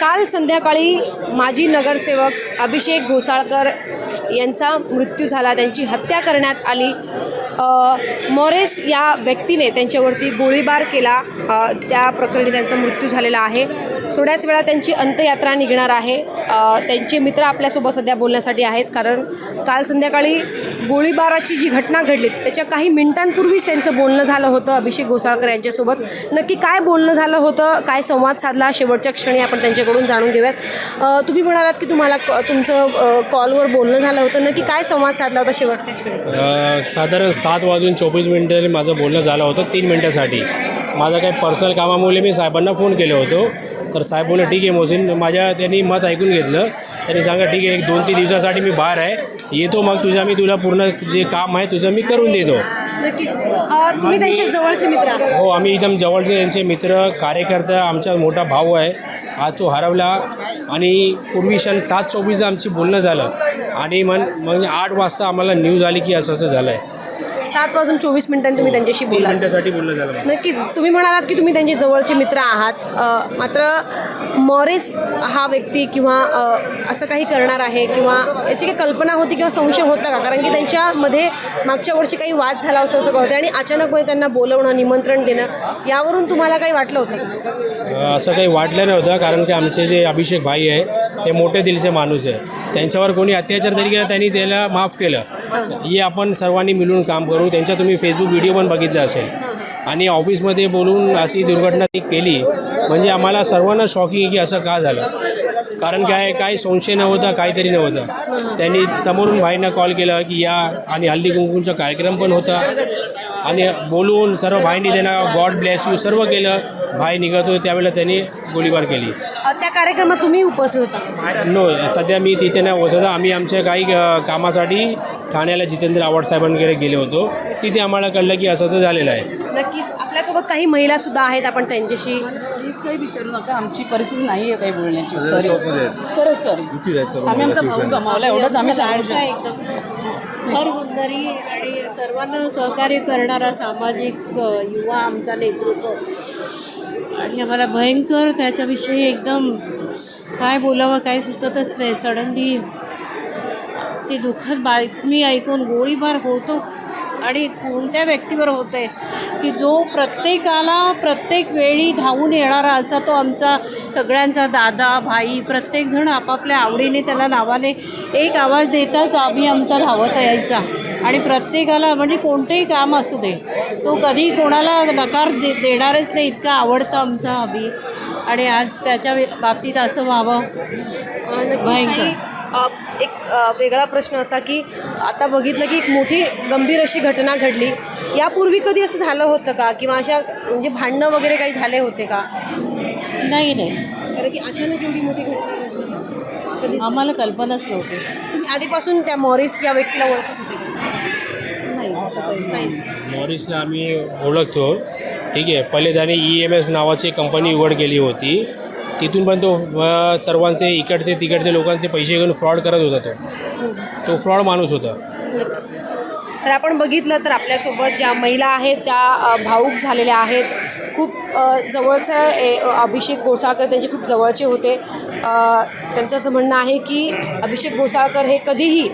काल संध्याकाळी माजी नगरसेवक अभिषेक घोसाळकर यांचा मृत्यू झाला. त्यांची हत्या करण्यात आली. मॉरेस या व्यक्तीने त्यांच्यावरती गोळीबार केला. त्या प्रकरणी त्यांचा मृत्यू झालेला आहे. थोड्याच वेळा त्यांची अंत्ययात्रा निघणार आहे. त्यांचे मित्र आपल्यासोबत सध्या बोलण्यासाठी आहेत कारण काल संध्याकाळी गोळीबाराची जी घटना घडली त्याच्या काही मिनिटांपूर्वीच त्यांचं बोलणं झालं होतं अभिषेक घोसाळकर यांच्यासोबत. नक्की काय बोलणं झालं होतं काय संवाद साधला शेवटच्या क्षणी आपण त्यांच्याकडून जाणून घेऊयात. तुम्ही म्हणालात की तुम्हाला क- तुमचं कॉलवर बोलणं झालं होतं. नक्की काय संवाद साधला होता शेवटच्या क्षणी? साधारण सात वाजून चोवीस मिनिटांनी माझं बोलणं झालं होतं तीन मिनटासाठी. माझं काही पर्सनल कामामुळे मी साहेबांना फोन केलं होतो. तर साहेब बोलले ठीक आहे मोसीन माझ्या त्यांनी मत ऐकून घेतलं. त्यांनी सांगा ठीक आहे एक दोन तीन दिवसासाठी मी बाहेर आहे. येतो मग तुझा मी तुला पूर्ण जे काम आहे तुझं मी करून देतो. नक्कीच. अ, तुम्ही त्यांच्या जवळचे मित्र आहात. हो आम्ही एकदम जवळचे त्यांचे मित्र कार्यकर्ता आमचा मोठा भाऊ आहे. आज तो हरवला आणि पूर्वी शन सात चोवीस आमची बोलणं झालं. आणि मन मग आठ वाजता आम्हाला न्यूज आली की असं असं झालं आहे सात वाजून चोवीस मिनिटांनी तुम्ही त्यांच्याशी मिनिटासाठी बोलणं झालं नक्कीच. तुम्ही म्हणालात की तुम्ही त्यांचे जवळचे मित्र आहात. अ, मात्र मॉरिस हा व्यक्ती किंवा असं काही करणार आहे किंवा याची काही कल्पना होती किंवा संशय होता का? कारण की त्यांच्यामध्ये मागच्या वर्षी काही वाद झाला असं असं कळतं आणि अचानकपणे त्यांना बोलवणं निमंत्रण देणं यावरून तुम्हाला काही वाटलं होतं? असं काही वाटलं नव्हतं कारण की आमचे जे अभिषेक भाई आहे ते मोठे दिलचे माणूस आहे. त्यांच्यावर कोणी अत्याचार जरी केला त्यांनी त्याला माफ केलं. हे. आपण सर्वांनी मिळून काम करू. त्यांच्या तुम्ही फेसबुक व्हिडिओ पण बघितला असेल. आणि ऑफिसमध्ये बोलून अशी दुर्घटना ती केली म्हणजे आम्हाला सर्वांना शॉकिंग की असं का झालं. कारण काय काही संशय नव्हता काहीतरी नव्हतं. त्यांनी समोरून भाईंना कॉल केला की या आणि हल्दी कुंकूंचा कार्यक्रम पण होता. आणि बोलून सर्व भाईंनी त्यांना गॉड ब्लेस यू सर्व केलं. भाई निघत होते त्यावेळेला त्यांनी गोळीबार केली. त्या कार्यक्रमात तुम्ही उपस्थित होता? नो सध्या मी तिथे नाही बसत आम्ही आमच्या काही कामासाठी ठाण्याला जितेंद्र आव्हाड साहेबांकडे गेले होतो. तिथे आम्हाला कळलं की असं असं झालेलं आहे. नक्कीच. आपल्यासोबत काही महिला सुद्धा आहेत आपण त्यांच्याशी. प्लीज काही विचारू नका. आमची परिस्थिती नाही आहे काही बोलण्याची. सॉरी. खरंच सॉरी आम्ही आमचा भाऊ. गमावला एवढंच आम्ही सांगू शकतो. गुंजारी आणि सर्वांना सहकार्य करणारा सामाजिक युवा आमचा नेतृत्व. आणि आम्हाला भयंकर त्याच्याविषयी एकदम काय बोलावं काय सुचतच नाही. सडनली ती दुःखद बातमी ऐकून गोळीबार होतो. आणि कोणत्या व्यक्तीवर होत आहे की जो प्रत्येकाला प्रत्येक वेळी धावून येणारा असा तो आमचा सगळ्यांचा दादा भाई प्रत्येकजण आपापल्या आवडीने त्याला नावाने एक आवाज देताच अभि आमचा धावत यायचा. आणि प्रत्येकाला म्हणजे कोणतेही काम असू दे तो कधी कोणाला नकार दे देणारच नाही. इतका आवडतं आमचा अभि आणि आज त्याच्या बाबतीत असं व्हावं. भयंकर. एक वेगळा प्रश्न असा की आता बघितलं की एक मोठी गंभीर अशी घटना घडली. यापूर्वी कधी असं झालं होतं का? किंवा अशा म्हणजे भांडणं वगैरे काही झाले होते का? नाही नाही. कारण की अचानक एवढी मोठी घटना घडली. कधी? आम्हाला कल्पनाच नव्हती. तुम्ही आधीपासून त्या मॉरिस या व्यक्तीला ओळखत होते का? नाही असं काही नाही. मॉरिसला आम्ही ओळखतो. ठीक आहे. पहिले त्याने ई एम एस नावाची कंपनी उघड केली होती. तिथून पण तो सर्वांचे इकडचे तिकडचे लोकांचे पैसे घेऊन फ्रॉड करत होता तो. तो फ्रॉड माणूस होता. तर आपण बघितलं तर आपल्यासोबत ज्या महिला आहेत त्या भाऊक झालेल्या आहेत. खूप जवळचं ए, अभिषेक गोसाळकर त्यांचे खूप जवळचे होते. त्यांचं असं म्हणणं आहे की अभिषेक गोसाळकर हे कधीही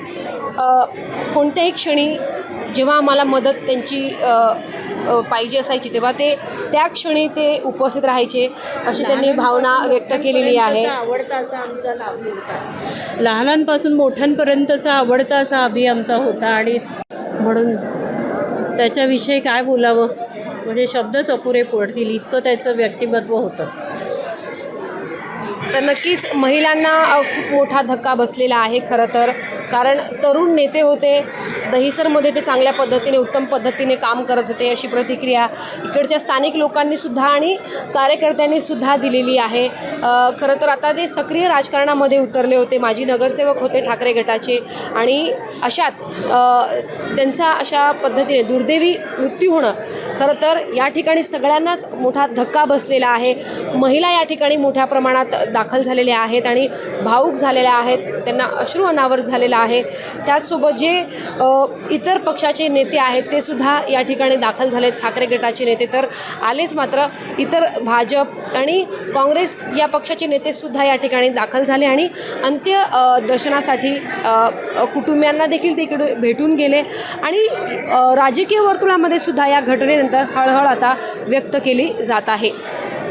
कोणत्याही क्षणी जेव्हा आम्हाला मदत त्यांची पाहिजे असायची तेव्हा ते त्या क्षणी ते उपस्थित राहायचे अशी त्यांनी भावना व्यक्त केलेली आहे. आवडता असा आमचा लाभी होता. लहानांपासून मोठ्यांपर्यंतचा आवडता असा अभि आमचा होता आणि म्हणून त्याच्याविषयी काय बोलावं? म्हणजे शब्दच अपुरे पडतील इतकं त्याचं व्यक्तिमत्व होतं. तर नक्कीच महिलांना खूप मोठा धक्का बसलेला आहे खरं तर. कारण तरुण नेते होते दहिसरमध्ये ते चांगल्या पद्धतीने उत्तम पद्धतीने काम करत होते अशी प्रतिक्रिया इकडच्या स्थानिक लोकांनीसुद्धा आणि कार्यकर्त्यांनीसुद्धा दिलेली आहे. खरं तर आता ते सक्रिय राजकारणामध्ये उतरले होते माजी नगरसेवक होते ठाकरे गटाचे आणि अशात त्यांचा अशा पद्धतीने दुर्दैवी मृत्यू होणं खरं तर या ठिकाणी सगळ्यांनाच मोठा धक्का बसलेला आहे. महिला या ठिकाणी मोठ्या प्रमाणात दाख दाखल झालेले आहेत आणि भाऊक झालेल्या आहेत त्यांना अश्रू अनावर झालेला आहे. त्याचसोबत जे इतर पक्षाचे नेते आहेत ते सुद्धा या ठिकाणी दाखल झालेत. ठाकरे गटाचे नेते तर आलेच मात्र. इतर भाजप आणि काँग्रेस या पक्षाचे नेतेसुद्धा या ठिकाणी दाखल झाले आणि अंत्य दर्शनासाठी कुटुंबियांना देखील तिकडे भेटून गेले. आणि राजकीय वर्तुळामध्ये सुद्धा या घटनेनंतर हळहळ आता व्यक्त केली जात आहे.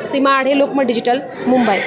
सीमा आढे लोकमत डिजिटल मुंबई.